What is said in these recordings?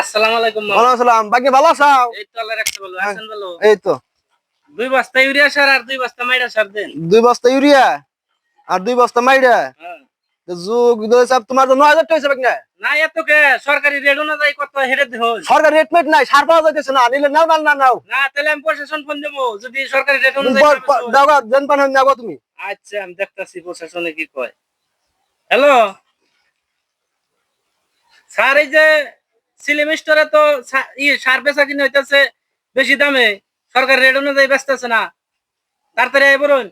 আসসালামু আলাইকুম। আসসালাম বাকি ভালো আছো? এই তো রাখতে বলো আছেন বলো এই তো। দুই বস্তা ইউরিয়া সার আর দুই বস্তা মাইডা সার দেন। দুই বস্তা ইউরিয়া আর দুই বস্তা মাইডা হ্যাঁ। তো যুগ দই সাহেব তোমার তো নয় হাজার টাকা হয়েছে না না এত কে? সরকারি রেট অনুযায়ী কত হেরে দেহ সরকার রেট মেট নাই সার পাওয়া যাইতেছে না। নিলে নাও না না নাও। না তাহলে আমি প্রশাসন ফোন দেবো। যদি সরকারি রেট অনুযায়ী দাও দেন পান নাও তুমি। আচ্ছা আমি দেখতাছি প্রশাসনে কি কয়। হ্যালো স্যার এই যে সিলিম স্টোরে তো সার বেচা কিনে হইতেছে বেশি দামে। সরকার রেট অনুযায়ী বেচতেছে না। তাড়াতাড়ি আয় বলুন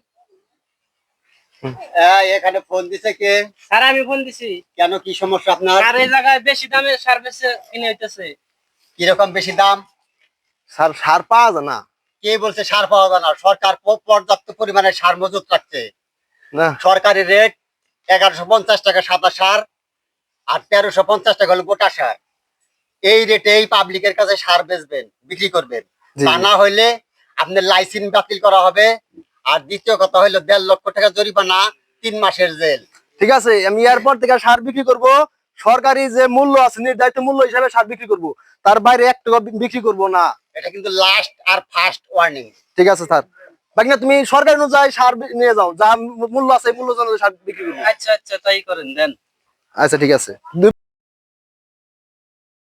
হ্যাঁ, এখানে ফোন দিছে কে? স্যার আমি ফোন দিছি। কেন কি সমস্যা আপনার? আর এই জায়গায় বেশি দামে সার কিনে হইতেছে। কীরকম বেশি দাম? সার সার পাওয়া যায় না। কে বলছে সার পাওয়া যায় না? সরকার পর্যাপ্ত পরিমাণে সার মজুত রাখছে। সরকারি রেট এগারোশো পঞ্চাশ টাকা সাদা সার আর তেরোশো পঞ্চাশ টাকা হলো গোটা সার। এই রেটে এই পাবলিকের কাছে সার বেচবেন বিক্রি করবেন। তা না হইলে আপনার লাইসেন্স বাতিল করা হবে। আর দ্বিতীয় কথা হইল দেড় লক্ষ টাকা জরিমানা তিন মাসের জেল। ঠিক আছে আমি এরপর থেকে সার বিক্রি করব। সরকারি যে মূল্য আছে নির্ধারিত মূল্য হিসাবে সার বিক্রি করব। তার বাইরে এক টাকা বিক্রি করব না। এটা কিন্তু লাস্ট আর ফার্স্ট ওয়ার্নিং ঠিক আছে স্যার। বাকি না তুমি সরকার অনুযায়ী সার নিয়ে যাও। যা মূল্য আছে মূল্য অনুযায়ী সার বিক্রি করব। আচ্ছা আচ্ছা তাই করেন দেন। আচ্ছা ঠিক আছে।